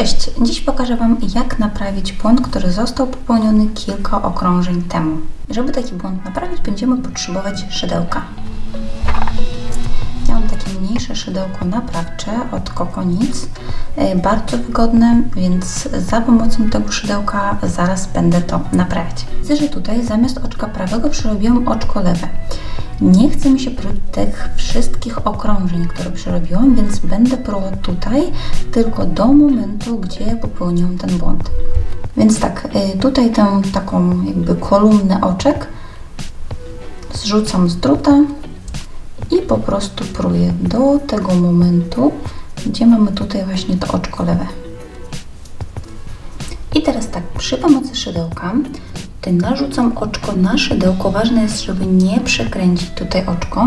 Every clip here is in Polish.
Cześć! Dziś pokażę Wam, jak naprawić błąd, który został popełniony kilka okrążeń temu. Żeby taki błąd naprawić, będziemy potrzebować szydełka. Ja mam takie mniejsze szydełko naprawcze od Kokonic, e, bardzo wygodne, więc za pomocą tego szydełka zaraz będę to naprawiać. Widzę, że tutaj zamiast oczka prawego przerobiłam oczko lewe. Nie chce mi się tych wszystkich okrążeń, które przerobiłam, więc będę pruła tutaj tylko do momentu, gdzie popełniłam ten błąd. Więc tak, y, tutaj tę taką jakby kolumnę oczek zrzucam z druta i po prostu pruję do tego momentu, gdzie mamy tutaj właśnie to oczko lewe. I teraz tak, przy pomocy szydełka tutaj narzucam oczko na szydełko. Ważne jest, żeby nie przekręcić tutaj oczko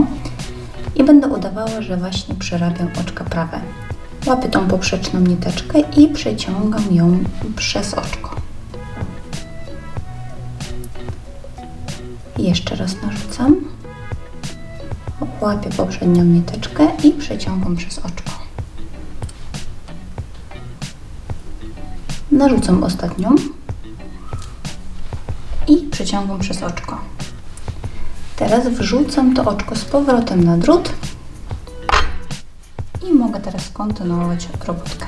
i będę udawała, że właśnie przerabiam oczka prawe. Łapię tą poprzeczną niteczkę i przeciągam ją przez oczko. Jeszcze raz narzucam. Łapię poprzednią niteczkę i przeciągam przez oczko. Narzucam ostatnią i przeciągam przez oczko. Teraz wrzucam to oczko z powrotem na drut i mogę teraz kontynuować robótkę.